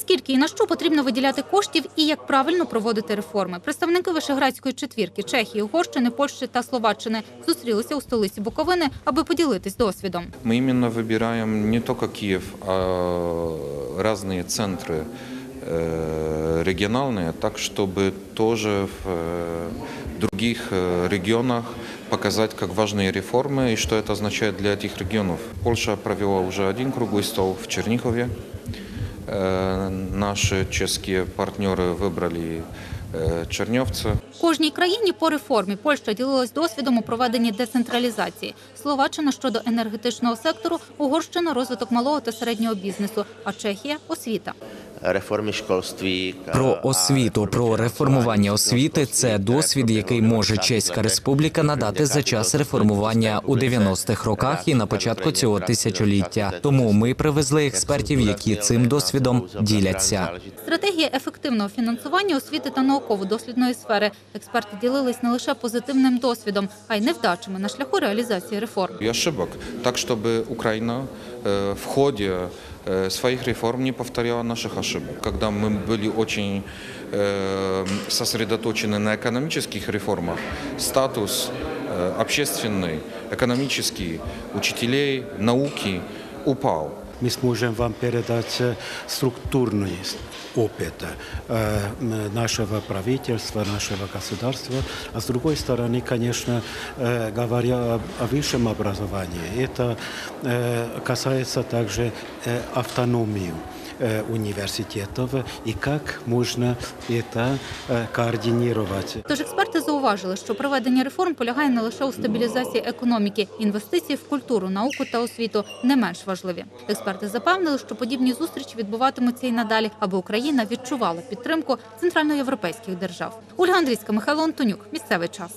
Скільки і на що потрібно виділяти коштів і як правильно проводити реформи? Представники Вишеградської четвірки Чехії, Угорщини, Польщі та Словаччини зустрілися у столиці Буковини, аби поділитись досвідом. Мы именно выбираем не только Киев, а разные центры э, региональные, так чтобы тоже в э, других э, регионах показать, как важные реформы и что это означает для этих регионов. Польша провела уже один круглый стол в Чернигове. Э, Наши чешские партнеры выбрали э, Черневцы. Кожній країні по реформі Польща ділилась досвідом у проведенні децентралізації. Словаччина щодо енергетичного сектору, Угорщина розвиток малого та середнього бізнесу, а Чехія освіта. реформи школьстві Про освіту, про реформування освіти це досвід, який може Чеська Республіка надати за час реформування у 90-х роках і на початку цього тисячоліття. Тому ми привезли експертів, які цим досвідом діляться. Стратегія ефективного фінансування освіти та науково-дослідної сфери. Експерти ділились не лише позитивним досвідом, а й невдачами на шляху реалізації реформ. и ошибок, так чтобы Украина э, в ходе э, своих реформ не повторяла наших ошибок. Когда мы были очень э, сосредоточены на экономических реформах, статус э, общественный, экономический учителей, науки упал. Mi сможем вам передать э, структурный опыт э, нашего правительства, нашего государства. А с другой стороны, конечно, э, говоря о, высшем образовании, это касается также автономии университетов и как можно это э, координировать. Тож експерти зауважили, що проведення реформ полягає не лише у стабілізації економіки, інвестиції в культуру, науку та освіту не менш важливі. Експерти запевнили, що подібні зустрічі відбуватимуться і надалі, аби Україна відчувала підтримку центральноєвропейських держав. Ольга Андрійська, Михайло Антонюк. Місцевий час.